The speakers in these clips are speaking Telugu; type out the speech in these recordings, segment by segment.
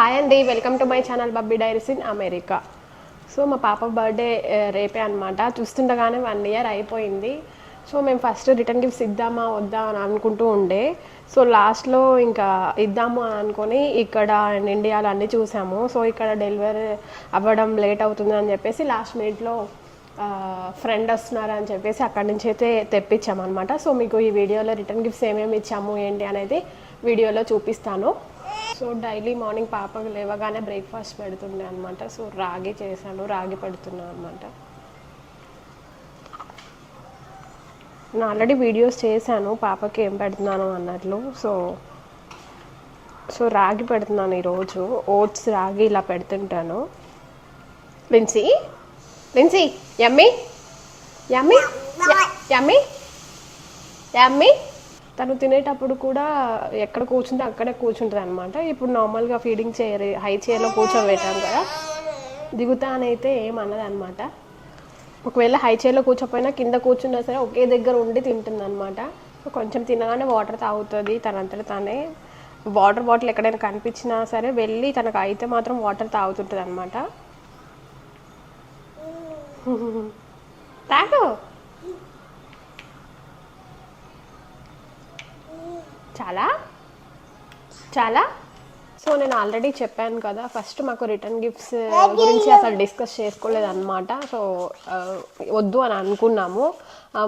హాయ్ అండి welcome to my channel Babbi diaries in America. So మా పాప బర్త్డే రేపే అనమాట చూస్తుండగానే వన్ ఇయర్ అయిపోయింది. సో మేము ఫస్ట్ రిటర్న్ గిఫ్ట్స్ ఇద్దామా వద్దా అని అనుకుంటూ ఉండే. సో లాస్ట్లో ఇంకా ఇద్దాము అని అనుకొని ఇక్కడ ఇండియాలో అన్నీ చూసాము. సో ఇక్కడ డెలివరీ అవ్వడం లేట్ అవుతుంది అని చెప్పేసి లాస్ట్ మినిట్లో ఫ్రెండ్ వస్తున్నారు అని చెప్పేసి అక్కడి నుంచి అయితే తెప్పించామన్నమాట. సో మీకు ఈ వీడియోలో రిటర్న్ గిఫ్ట్స్ ఏమేమి ఇచ్చాము ఏంటి అనేది వీడియోలో చూపిస్తాను. సో డైలీ మార్నింగ్ పాపకు లేవగానే బ్రేక్ఫాస్ట్ పెడుతుండే అనమాట సో రాగి చేశాను రాగి పెడుతున్నాను అనమాట నేను ఆల్రెడీ వీడియోస్ చేశాను పాపకి ఏం పెడుతున్నాను అన్నట్లు. సో సో రాగి పెడుతున్నాను ఈరోజు. ఓట్స్ రాగి ఇలా పెడుతుంటాను. Lincy Lincy yummy? Yummy? Yummy? Yummy? తను తినేటప్పుడు కూడా ఎక్కడ కూర్చుంటే అక్కడే కూర్చుంటుంది అనమాట ఇప్పుడు నార్మల్గా ఫీడింగ్ చైర్ హై చైర్లో కూర్చోబెట్టాం కదా దిగుతానైతే ఏమన్నది అనమాట ఒకవేళ హై చైర్లో కూర్చోపోయినా కింద కూర్చున్నా సరే ఒకే దగ్గర ఉండి తింటుంది అనమాట కొంచెం తినగానే వాటర్ తాగుతుంది తనంతట తానే. వాటర్ బాటిల్ ఎక్కడైనా కనిపించినా సరే వెళ్ళి తనకు అయితే మాత్రం వాటర్ తాగుతుంటుంది అనమాట తాగు. చాలా? చాలా? సో నేను ఆల్రెడీ చెప్పాను కదా ఫస్ట్ మాకు రిటర్న్ గిఫ్ట్స్ గురించి అసలు డిస్కస్ చేసుకోలేదు అనమాట సో ఆ, వద్దు అని అనుకున్నాము.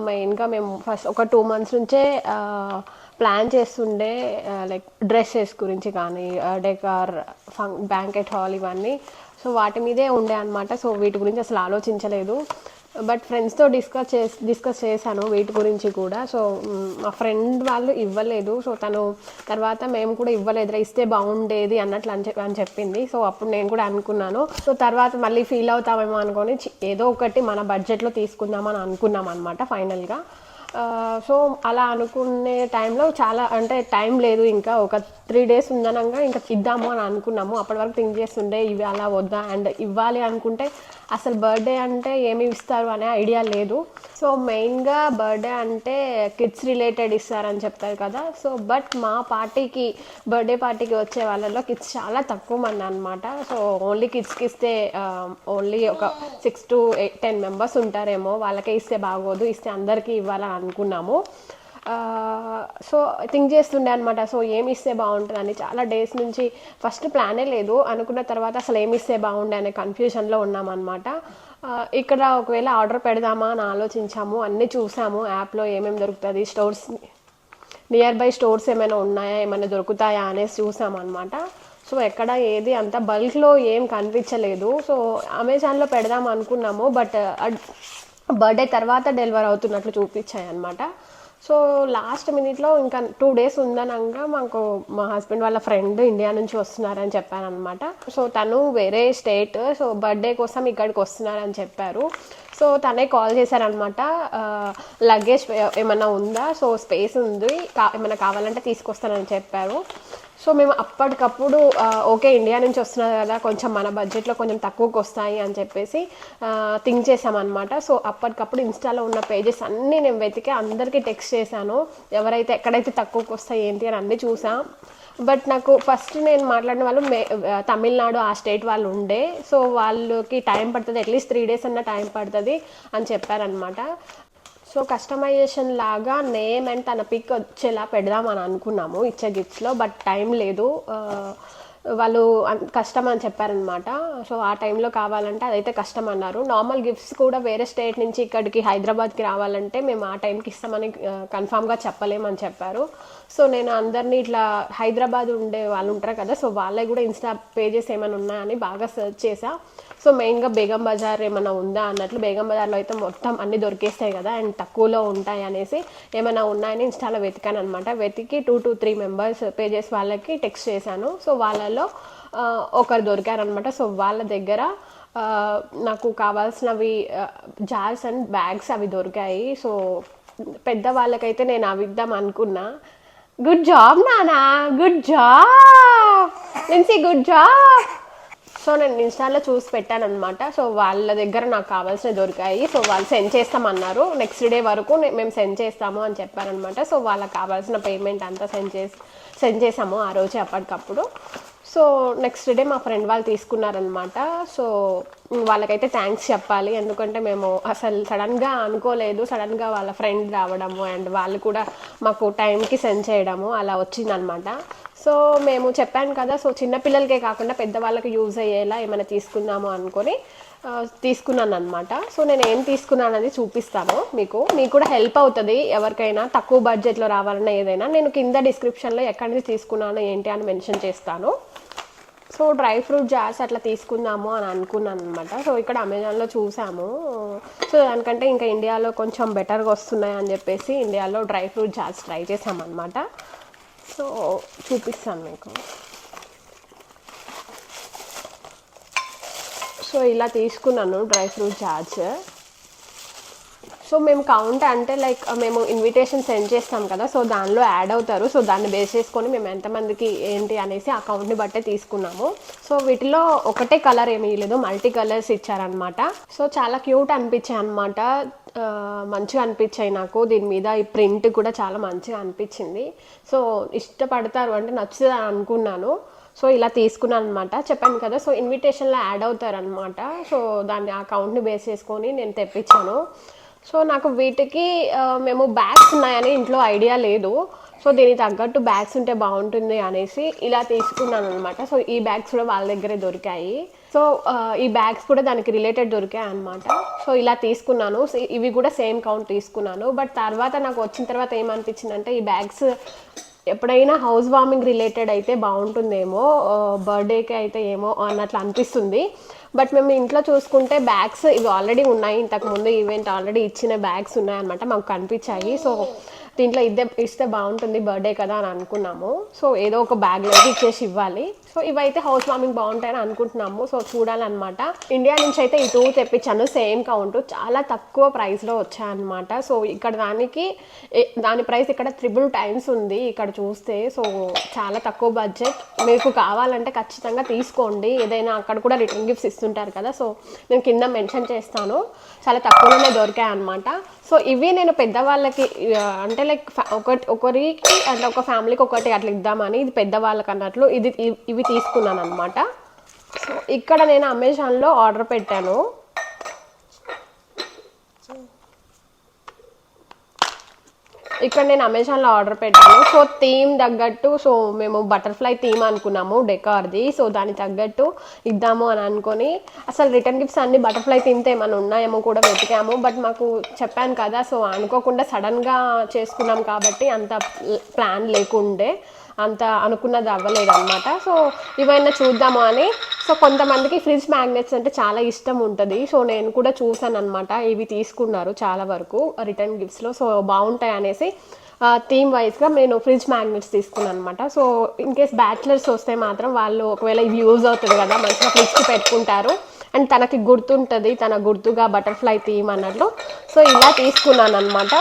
మెయిన్గా మేము ఫస్ట్ ఒక టూ మంత్స్ నుంచే ప్లాన్ చేస్తుండే లైక్ డ్రెస్సెస్ గురించి కానీ డెకార్ ఫంక్ బ్యాంకెట్ హాల్ ఇవన్నీ. సో వాటి మీదే ఉండే అనమాట సో వీటి గురించి అసలు ఆలోచించలేదు. బట్ ఫ్రెండ్స్తో డిస్కస్ చేసి డిస్కస్ చేశాను వీటి గురించి కూడా. సో మా ఫ్రెండ్ వాళ్ళు ఇవ్వలేదు. సో తను తర్వాత మేము కూడా ఇవ్వలేదురా ఇస్తే బాగుండేది అన్నట్లు అని చెప్పి అని చెప్పింది. సో అప్పుడు నేను కూడా అనుకున్నాను. సో తర్వాత మళ్ళీ ఫీల్ అవుతామేమో అనుకొని ఏదో ఒకటి మన బడ్జెట్లో తీసుకుందామని అనుకున్నాం అనమాట ఫైనల్గా. సో అలా అనుకునే టైంలో చాలా అంటే టైం లేదు ఇంకా. ఒక త్రీ డేస్ ఉందనంగా ఇంకా ఇద్దాము అని అనుకున్నాము. అప్పటి వరకు థింక్ చేస్తుండే ఇవి అలా వద్దా? అండ్ ఇవ్వాలి అనుకుంటే అసలు బర్త్డే అంటే ఏమి ఇస్తారు అనే ఐడియా లేదు. సో మెయిన్గా బర్త్డే అంటే కిడ్స్ రిలేటెడ్ ఇస్తారని చెప్తారు కదా. సో బట్ మా పార్టీకి బర్త్డే పార్టీకి వచ్చే వాళ్ళలో కిడ్స్ చాలా తక్కువ మంది అనమాట సో ఓన్లీ కిడ్స్కి ఇస్తే ఓన్లీ ఒక six to eight ten members ఉంటారేమో. వాళ్ళకే ఇస్తే బాగోదు ఇస్తే అందరికీ ఇవ్వాలని అనుకున్నాము. సో థింక్ చేస్తుండే అనమాట సో ఏమి ఇస్తే బాగుంటుందని చాలా డేస్ నుంచి ఫస్ట్ ప్లానే లేదు. అనుకున్న తర్వాత అసలు ఏమి ఇస్తే బాగుండే అనే కన్ఫ్యూజన్లో ఉన్నామన్నమాట ఇక్కడ ఒకవేళ ఆర్డర్ పెడదామా అని ఆలోచించాము. అన్నీ చూసాము. యాప్లో ఏమేమి దొరుకుతుంది స్టోర్స్ నియర్ బై స్టోర్స్ ఏమైనా ఉన్నాయా ఏమైనా దొరుకుతాయా అనేసి చూసామన్నమాట సో ఎక్కడ ఏది అంత బల్క్లో ఏం కనిపించలేదు. సో అమెజాన్లో పెడదాం అనుకున్నాము. బట్ బర్త్డే తర్వాత డెలివర్ అవుతున్నట్లు చూపించాయి అనమాట సో లాస్ట్ మినిట్లో ఇంకా టూ డేస్ ఉందనగా మాకు మా హస్బెండ్ వాళ్ళ ఫ్రెండ్ ఇండియా నుంచి వస్తున్నారని చెప్పారనమాట. సో తను వేరే స్టేట్ సో బర్త్డే కోసం ఇక్కడికి వస్తున్నారని చెప్పారు. సో తనే కాల్ చేశారనమాట లగేజ్ ఏమైనా ఉందా? సో స్పేస్ ఉంది కా ఏమైనా కావాలంటే తీసుకొస్తానని చెప్పారు. సో మేము అప్పటికప్పుడు ఓకే ఇండియా నుంచి వస్తున్నారు కదా కొంచెం మన బడ్జెట్లో కొంచెం తక్కువకి వస్తాయి అని చెప్పేసి థింక్ చేసామన్నమాట సో అప్పటికప్పుడు ఇన్స్టాలో ఉన్న పేజెస్ అన్నీ నేను వెతికి అందరికీ టెక్స్ట్ చేశాను. ఎవరైతే ఎక్కడైతే తక్కువకి వస్తాయి ఏంటి అని అన్నీ చూసా. బట్ నాకు ఫస్ట్ నేను మాట్లాడిన వాళ్ళు మే తమిళనాడు ఆ స్టేట్ వాళ్ళు ఉండే. సో వాళ్ళకి టైం పడుతుంది అట్లీస్ట్ త్రీ డేస్ అన్న టైం పడుతుంది అని చెప్పారనమాట సో కస్టమైజేషన్ లాగా నేమ్ అండ్ తన పిక్ వచ్చేలా పెడదామని అనుకున్నాము ఇచ్చే గిఫ్ట్స్లో బట్ టైం లేదు. వాళ్ళు కష్టం అని చెప్పారనమాట. సో ఆ టైంలో కావాలంటే అదైతే కష్టం అన్నారు. నార్మల్ గిఫ్ట్స్ కూడా వేరే స్టేట్ నుంచి ఇక్కడికి హైదరాబాద్కి రావాలంటే మేము ఆ టైంకి ఇస్తామని కన్ఫామ్గా చెప్పలేమని చెప్పారు. సో నేను అందరినీ ఇట్లా హైదరాబాద్ ఉండే వాళ్ళు ఉంటారు కదా సో వాళ్ళే కూడా ఇన్స్టా పేజెస్ ఏమైనా ఉన్నాయని బాగా సెర్చ్ చేసా సో మెయిన్గా బేగం బజార్ ఏమైనా ఉందా అన్నట్లు బేగం బజార్లో అయితే మొత్తం అన్ని దొరికేస్తాయి కదా అండ్ తక్కువలో ఉంటాయి అనేసి ఏమైనా ఉన్నాయని ఇన్స్టాలో వెతికాను అనమాట వెతికి two to three members pages వాళ్ళకి టెక్స్ట్ చేశాను. సో వాళ్ళలో ఒకరు దొరికారనమాట సో వాళ్ళ దగ్గర నాకు కావాల్సినవి జార్స్ అండ్ బ్యాగ్స్ అవి దొరికాయి. సో పెద్ద వాళ్ళకైతే నేను అవి ఇద్దాం అనుకున్నా. గుడ్ జాబ్ నానా. Good job Lincy good job so నేను ఇన్స్టాలో చూసి పెట్టాను అనమాట సో వాళ్ళ దగ్గర నాకు కావాల్సినవి దొరికాయి. సో వాళ్ళు సెండ్ చేస్తామన్నారు. నెక్స్ట్ డే వరకు మేము సెండ్ చేస్తాము అని చెప్పారనమాట సో వాళ్ళకి కావాల్సిన పేమెంట్ అంతా సెండ్ చేసి సెండ్ చేసాము ఆ రోజే అప్పటికప్పుడు. సో నెక్స్ట్ డే మా ఫ్రెండ్ వాళ్ళు తీసుకున్నారనమాట సో వాళ్ళకైతే థ్యాంక్స్ చెప్పాలి. ఎందుకంటే మేము అసలు సడన్గా అనుకోలేదు. సడన్గా వాళ్ళ ఫ్రెండ్ రావడము అండ్ వాళ్ళు కూడా మాకు టైంకి సెండ్ చేయడము అలా వచ్చిందనమాట సో మేము చెప్పాను కదా సో చిన్నపిల్లలకే కాకుండా పెద్దవాళ్ళకి యూజ్ అయ్యేలా ఏమైనా తీసుకుందాము అనుకొని తీసుకున్నాను అనమాట సో నేను ఏం తీసుకున్నాను అనేది చూపిస్తాను మీకు. మీకు కూడా హెల్ప్ అవుతుంది ఎవరికైనా తక్కువ బడ్జెట్లో రావాలన్నా ఏదైనా. నేను కింద డిస్క్రిప్షన్లో ఎక్కడి నుంచి తీసుకున్నాను ఏంటి అని మెన్షన్ చేస్తాను. సో డ్రై ఫ్రూట్ జార్స్ అట్లా తీసుకుందాము అని అనుకున్నాను అనమాట సో ఇక్కడ అమెజాన్లో చూసాము. సో దానికంటే ఇంకా ఇండియాలో కొంచెం బెటర్గా వస్తున్నాయి అని చెప్పేసి ఇండియాలో డ్రై ఫ్రూట్ జార్స్ ట్రై చేసామన్నమాట సో చూపిస్తాను మీకు. సో ఇలా తీసుకున్నాను డ్రై ఫ్రూట్ జార్స్. సో మేము కౌంట్ అంటే లైక్ మేము ఇన్విటేషన్ సెండ్ చేస్తాం కదా సో దానిలో యాడ్ అవుతారు. సో దాన్ని బేస్ చేసుకొని మేము ఎంతమందికి ఏంటి అనేసి ఆ కౌంట్ని బట్టే తీసుకున్నాము. సో వీటిలో ఒకటే కలర్ ఏమీ లేదు మల్టీ కలర్స్ ఇచ్చారనమాట సో చాలా క్యూట్ అనిపించాయి అనమాట మంచిగా అనిపించాయి నాకు. దీని మీద ఈ ప్రింట్ కూడా చాలా మంచిగా అనిపించింది. సో ఇష్టపడతారు అంటే నచ్చుతుంది అని అనుకున్నాను. సో ఇలా తీసుకున్నాను అనమాట చెప్పాను కదా సో ఇన్విటేషన్లో యాడ్ అవుతారనమాట సో దాన్ని ఆ అకౌంట్ని బేస్ చేసుకొని నేను తెప్పించాను. సో నాకు వీటికి మేము బ్యాగ్స్ ఉన్నాయని ఇంట్లో ఐడియా లేదు. సో దీనికి తగ్గట్టు బ్యాగ్స్ ఉంటే బాగుంటుంది అనేసి ఇలా తీసుకున్నాను అనమాట సో ఈ బ్యాగ్స్ కూడా వాళ్ళ దగ్గరే దొరికాయి. సో ఈ బ్యాగ్స్ కూడా దానికి రిలేటెడ్ దొరికాయి అనమాట సో ఇలా తీసుకున్నాను. ఇవి కూడా సేమ్ కౌంట్ తీసుకున్నాను. బట్ తర్వాత నాకు వచ్చిన తర్వాత ఏమనిపించిందంటే ఈ బ్యాగ్స్ ఎప్పుడైనా హౌస్ వార్మింగ్ రిలేటెడ్ అయితే బాగుంటుందేమో బర్త్డేకి అయితే ఏమో అన్నట్లు అనిపిస్తుంది. బట్ మేము ఇంట్లో చూసుకుంటే బ్యాగ్స్ ఇవి ఆల్రెడీ ఉన్నాయి. ఇంతకు ముందు ఈవెంట్ ఆల్రెడీ ఇచ్చిన బ్యాగ్స్ ఉన్నాయన్నమాట మాకు కనిపించాయి. సో దీంట్లో ఇద్దే ఇస్తే బాగుంటుంది బర్త్డే కదా అని అనుకున్నాము. సో ఏదో ఒక బ్యాగ్లోకి ఇచ్చేసి ఇవ్వాలి. సో ఇవైతే హౌస్ వార్మింగ్ బాగుంటాయని అనుకుంటున్నాము. సో చూడాలన్నమాట. ఇండియా నుంచి అయితే ఈ టూ తెప్పించాను. Same count. చాలా తక్కువ ప్రైస్లో వచ్చాయన్నమాట. సో ఇక్కడ దానికి దాని ప్రైస్ ఇక్కడ త్రిబుల్ టైమ్స్ ఉంది ఇక్కడ చూస్తే. సో చాలా తక్కువ బడ్జెట్. మీకు కావాలంటే ఖచ్చితంగా తీసుకోండి. ఏదైనా అక్కడ కూడా రిటర్న్ గిఫ్ట్స్ ఇస్తుంటారు కదా. సో నేను కింద మెన్షన్ చేస్తాను. చాలా తక్కువలోనే దొరికాయి అనమాట సో ఇవి నేను పెద్దవాళ్ళకి అంటే లైక్ ఒకటి ఒకరికి అంటే ఒక ఫ్యామిలీకి ఒకటి అట్లా ఇద్దామని ఇది పెద్దవాళ్ళకి అన్నట్లు ఇది ఇవి ఇవి తీసుకున్నాను అనమాట సో ఇక్కడ నేను అమెజాన్లో ఆర్డర్ పెట్టాను. ఇక్కడ నేను అమెజాన్లో ఆర్డర్ పెట్టాను. సో థీమ్ తగ్గట్టు సో మేము బటర్ఫ్లై థీమ్ అనుకున్నాము డెకార్ది. సో దానికి తగ్గట్టు ఇద్దాము అని అనుకొని అసలు రిటర్న్ గిఫ్ట్స్ అన్ని బటర్ఫ్లై థీమ్తో ఏమైనా ఉన్నాయేమో కూడా వెతికాము. బట్ మాకు చెప్పాను కదా సో అనుకోకుండా సడన్గా చేసుకున్నాం కాబట్టి అంత ప్లాన్ లేకుండే. అంత అనుకున్నది అవ్వలేదు అనమాట సో ఇవైనా చూద్దాము అని. సో కొంతమందికి ఫ్రిడ్జ్ మ్యాగ్నెట్స్ అంటే చాలా ఇష్టం ఉంటుంది. సో నేను కూడా చూసాను అనమాట ఇవి తీసుకున్నారు చాలా వరకు రిటర్న్ గిఫ్ట్స్లో సో బాగుంటాయి అనేసి థీమ్ వైజ్గా నేను ఫ్రిడ్జ్ మ్యాగ్నెట్స్ తీసుకున్నాను అనమాట సో ఇన్ కేస్ బ్యాచిలర్స్ వస్తే మాత్రం వాళ్ళు ఒకవేళ ఇవి యూజ్ అవుతుంది కదా మంచిగా ఫ్రిడ్జ్కి పెట్టుకుంటారు. అండ్ తనకి గుర్తుంటుంది తన గుర్తుగా బటర్ఫ్లై థీమ్ అన్నట్లు. సో ఇలా తీసుకున్నాను అనమాట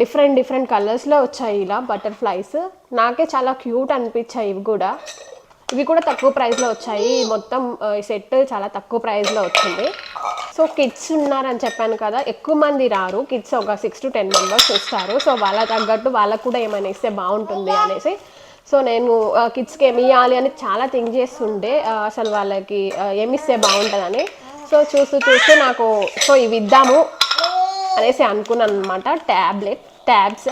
డిఫరెంట్ డిఫరెంట్ కలర్స్లో వచ్చాయి ఇలా బటర్ఫ్లైస్ నాకే చాలా క్యూట్ అనిపించాయి ఇవి కూడా. ఇవి కూడా తక్కువ ప్రైస్లో వచ్చాయి. మొత్తం ఈ సెట్ చాలా తక్కువ ప్రైస్లో వచ్చింది. సో కిడ్స్ ఉన్నారని చెప్పాను కదా ఎక్కువ మంది రారు. కిడ్స్ ఒక సిక్స్ టు టెన్ మెంబర్స్ వస్తారు. సో వాళ్ళ తగ్గట్టు వాళ్ళకు కూడా ఏమైనా ఇస్తే బాగుంటుంది అనేసి. సో నేను కిడ్స్కి ఏమి ఇవ్వాలి అని చాలా థింక్ చేస్తుండే. అసలు వాళ్ళకి ఏమి ఇస్తే బాగుంటుందని. సో చూస్తూ చూస్తూ నాకు సో ఇవి ఇద్దాము. అనేసి అనుకున్నాను అనమాట ట్యాబ్లెట్ ట్యాబ్స్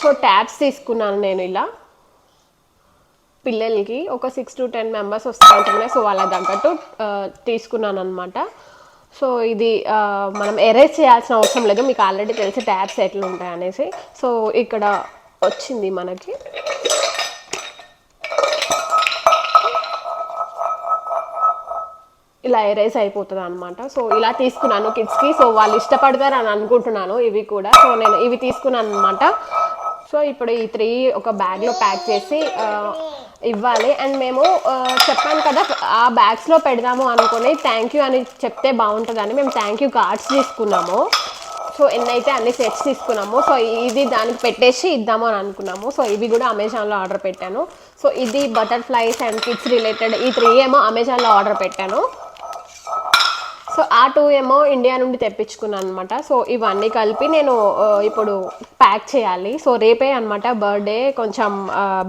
సో ట్యాబ్స్ తీసుకున్నాను నేను ఇలా. పిల్లలకి ఒక సిక్స్ టు టెన్ మెంబర్స్ వస్తాయి సో వాళ్ళ తగ్గట్టు తీసుకున్నాను అనమాట సో ఇది మనం ఎరేజ్ చేయాల్సిన అవసరం లేదు. మీకు ఆల్రెడీ తెలిసి ట్యాబ్స్ ఎట్లా ఉంటాయి అనేసి. సో ఇక్కడ వచ్చింది మనకి. ఇలా ఎరేజ్ అయిపోతుంది అనమాట సో ఇలా తీసుకున్నాను కిడ్స్కి సో వాళ్ళు ఇష్టపడతారు అని అనుకుంటున్నాను ఇవి కూడా. సో నేను ఇవి తీసుకున్నాను అనమాట సో ఇప్పుడు ఈ త్రీ ఒక బ్యాగ్లో ప్యాక్ చేసి ఇవ్వాలి. అండ్ మేము చెప్పాను కదా ఆ బ్యాగ్స్లో పెడదాము అనుకుని థ్యాంక్ యూ అని చెప్తే బాగుంటుందని మేము థ్యాంక్ యూ కార్డ్స్ తీసుకున్నాము. సో ఎన్నైతే అన్ని సెట్స్ తీసుకున్నాము సో ఇది దానికి పెట్టేసి ఇద్దాము అని అనుకున్నాము. సో ఇవి కూడా అమెజాన్లో ఆర్డర్ పెట్టాను. సో ఇది బటర్ఫ్లైస్ అండ్ కిడ్స్ రిలేటెడ్ ఈ త్రీ ఏమో అమెజాన్లో ఆర్డర్ పెట్టాను. సో ఆ టూ ఏమో ఇండియా నుండి తెప్పించుకున్నాను అనమాట సో ఇవన్నీ కలిపి నేను ఇప్పుడు ప్యాక్ చేయాలి. సో రేపే అనమాట బర్త్డే. కొంచెం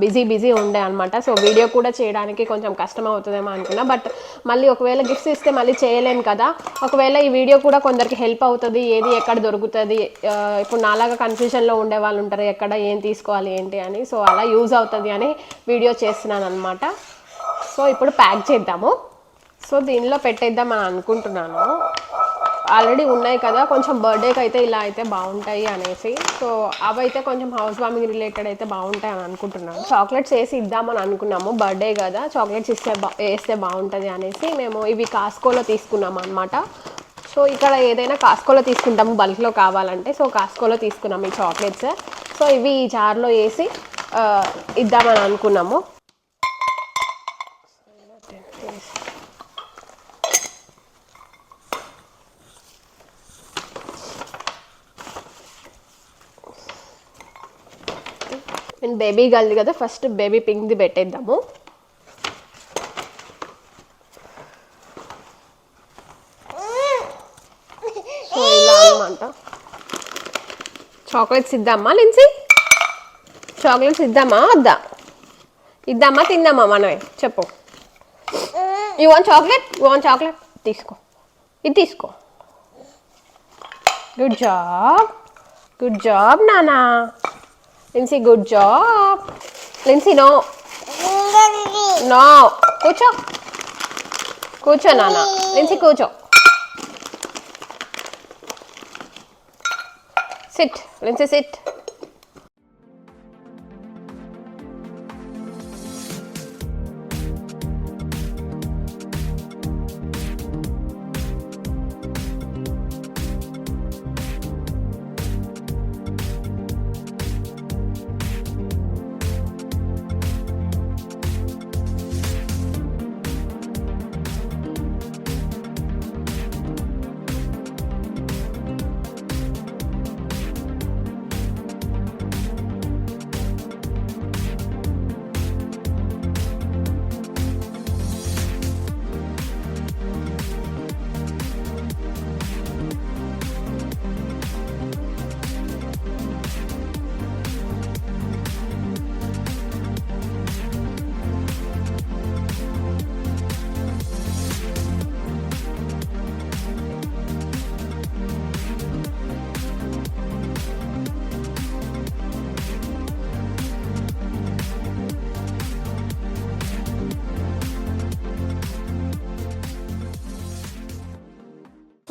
బిజీ బిజీ ఉండే అనమాట సో వీడియో కూడా చేయడానికి కొంచెం కష్టం అవుతుందేమో అనుకున్నా. బట్ మళ్ళీ ఒకవేళ గిఫ్ట్స్ ఇస్తే మళ్ళీ చేయలేను కదా. ఒకవేళ ఈ వీడియో కూడా కొందరికి హెల్ప్ అవుతుంది. ఏది ఎక్కడ దొరుకుతుంది? ఇప్పుడు నాలాగా కన్ఫ్యూజన్లో ఉండే వాళ్ళు ఉంటారు. ఎక్కడ ఏం తీసుకోవాలి ఏంటి అని. సో అలా యూజ్ అవుతుంది అని వీడియో చేస్తున్నాను అనమాట సో ఇప్పుడు ప్యాక్ చేద్దాము. సో దీనిలో పెట్టేద్దామని అనుకుంటున్నాను. ఆల్రెడీ ఉన్నాయి కదా కొంచెం బర్త్డేకి అయితే ఇలా అయితే బాగుంటాయి అనేసి. సో అవైతే కొంచెం హౌస్ వార్మింగ్ రిలేటెడ్ అయితే బాగుంటాయి అని అనుకుంటున్నాను. చాక్లెట్స్ వేసి ఇద్దామని అనుకున్నాము బర్త్డే కదా. చాక్లెట్స్ ఇస్తే బా వేస్తే బాగుంటుంది అనేసి మేము ఇవి కాస్కోలో తీసుకున్నాము అనమాట సో ఇక్కడ ఏదైనా కాస్కోలో తీసుకుంటాము బల్క్లో కావాలంటే. సో కాస్కోలో తీసుకున్నాము ఈ చాక్లెట్స్ సో ఇవి ఈ జార్లో వేసి ఇద్దామని అనుకున్నాము నేను బేబీ గల్ది కదా ఫస్ట్ బేబీ పింక్ది పెట్టేద్దాము. సో ఇలా అనమాట చాక్లెట్స్ ఇద్దామా లిన్సీ? చాక్లెట్స్ ఇద్దామా వద్దా? ఇద్దామా తిందామా మనమే? చెప్పు. You chocolate you want chocolate తీసుకో. ఇది తీసుకో. గుడ్ జాబ్ గుడ్ జాబ్ నానా. Lincy good job Lincy no no కూర్చో కూర్చో నాన్న లిన్సీ కూర్చో సిట్ లిన్సీ సిట్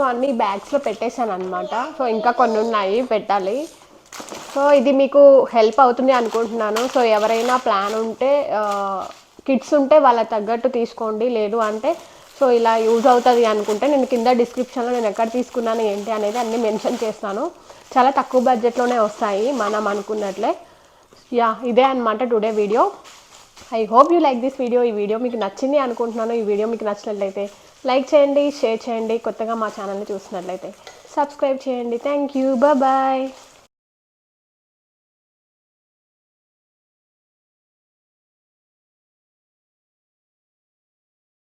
సో అన్ని బ్యాగ్స్లో పెట్టేశాను అనమాట సో ఇంకా కొన్ని ఉన్నాయి పెట్టాలి. సో ఇది మీకు హెల్ప్ అవుతుంది అనుకుంటున్నాను. సో ఎవరైనా ప్లాన్ ఉంటే కిడ్స్ ఉంటే వాళ్ళ తగ్గట్టు తీసుకోండి. లేదు అంటే సో ఇలా యూజ్ అవుతుంది అనుకుంటే నేను కింద డిస్క్రిప్షన్లో నేను ఎక్కడ తీసుకున్నాను ఏంటి అనేది అన్ని మెన్షన్ చేస్తాను. చాలా తక్కువ బడ్జెట్లోనే వస్తాయి మనం అనుకున్నట్లే. యా ఇదే అనమాట today video I hope you like this video ఈ వీడియో మీకు నచ్చింది అనుకుంటున్నాను. ఈ వీడియో మీకు నచ్చినట్లయితే లైక్ చేయండి షేర్ చేయండి కొత్తగా మా ఛానల్ని చూసినట్లయితే సబ్స్క్రైబ్ చేయండి. Thank you bye